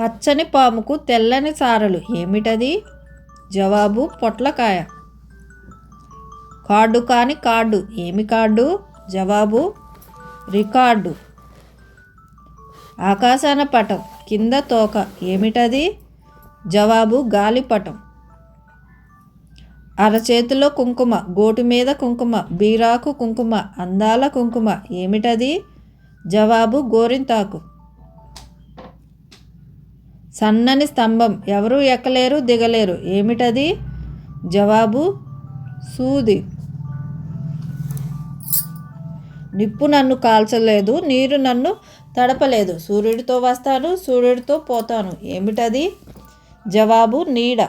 పచ్చని పాముకు తెల్లని సారలు. ఏమిటది? జవాబు పొట్లకాయ. కార్డు కాని కార్డు ఏమి కార్డు జవాబు రికార్డు. ఆకాశాన పటం కింద తోక. ఏమిటది? జవాబు గాలిపటం అరచేతిలో కుంకుమ గోటు మీద కుంకుమ బీరాకు కుంకుమ అందాల కుంకుమ. ఏమిటది? జవాబు గోరింతాకు. సన్నని స్తంభం. ఎవరు ఎక్కలేరు దిగలేరు. ఏమిటది? జవాబు సూది. నిప్పు నన్ను కాల్చలేదు నీరు నన్ను తడపలేదు. సూర్యుడితో వస్తాను సూర్యుడితో పోతాను. ఏమిటది? జవాబు నీడ.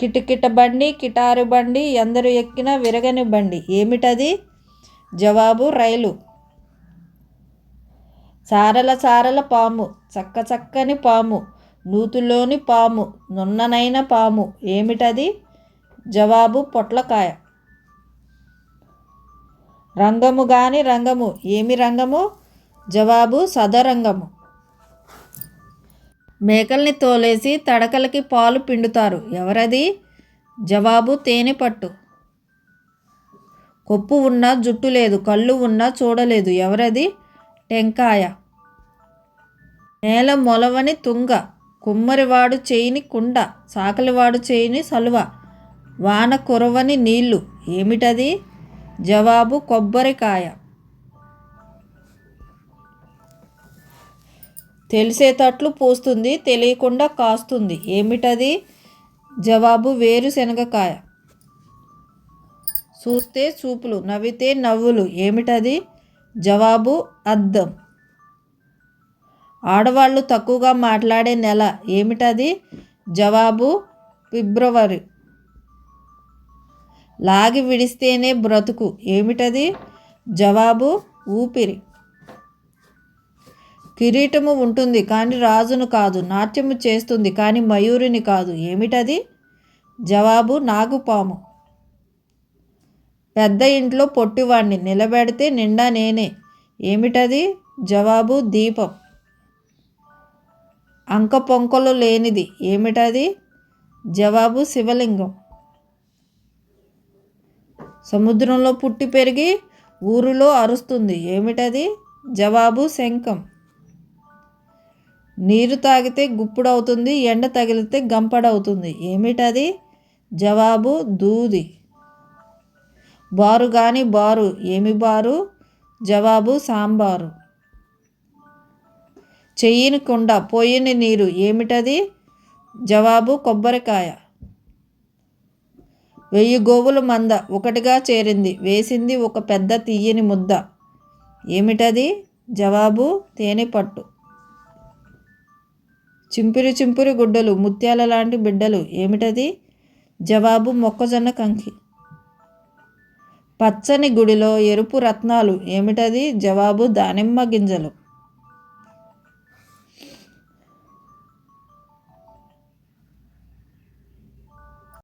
కిటకిట బండి కిటారు బండి ఎందరు ఎక్కినా విరగని బండి. ఏమిటది? జవాబు రైలు. సారల సారల పాము చక్క చక్కని పాము నూతులోని పాము నున్ననైన పాము. ఏమిటది? జవాబు పొట్లకాయ. రంగము గాని రంగము. ఏమి రంగము? జవాబు సదరంగము. మేకల్ని తోలేసి తడకలకి పాలు పిండుతారు. ఎవరది? జవాబు తేనె పట్టు కొప్పు ఉన్నా జుట్టు లేదు కళ్ళు ఉన్నా చూడలేదు. ఎవరది? టెంకాయ. నేల మొలవని తుంగ కుమ్మరివాడు చేయిని కుండ సాకలివాడు చేయిని సలువ వాన కురవని నీళ్ళు. ఏమిటది? జవాబు కొబ్బరికాయ. తెలిసేటట్లు పూస్తుంది తెలియకుండా కాస్తుంది. ఏమిటది? జవాబు వేరుశనగకాయ. చూస్తే చూపులు నవ్వితే నవ్వులు. ఏమిటది? జవాబు అద్దం. ఆడవాళ్ళు తక్కువగా మాట్లాడే నెల ఏమిటది? జవాబు ఫిబ్రవరి. లాగి విడిస్తేనే బ్రతుకు ఏమిటది? జవాబు ఊపిరి. కిరీటము ఉంటుంది కానీ రాజును కాదు నాట్యము చేస్తుంది కానీ మయూరిని కాదు ఏమిటది? జవాబు నాగుపాము. పెద్ద ఇంట్లో పొట్టివాణ్ణి నిలబెడితే నిండా నేనే. ఏమిటది? జవాబు దీపం. అంక పొంకలు లేనిది ఏమిటది? జవాబు శివలింగం. సముద్రంలో పుట్టి పెరిగి ఊరిలో అరుస్తుంది. ఏమిటది? జవాబు శంఖం. నీరు తాగితే గుప్పుడవుతుంది ఎండ తగిలితే గంపడవుతుంది. ఏమిటది? జవాబు దూది. బారు కానీ బారు. ఏమి బారు? జవాబు సాంబారు. చెయ్యిని కుండ పోయిన నీరు. ఏమిటది? జవాబు కొబ్బరికాయ. వెయ్యి గోవుల మంద ఒకటిగా చేరింది. వేసింది ఒక పెద్ద తీయని ముద్ద. ఏమిటది? జవాబు తేనె పట్టు చింపిరి చింపిరి గుడ్డలు ముత్యాల లాంటి బిడ్డలు. ఏమిటది? జవాబు మొక్కజొన్న కంకి. పచ్చని గుడిలో ఎరుపు రత్నాలు. ఏమిటది? జవాబు దానిమ్మ గింజలు.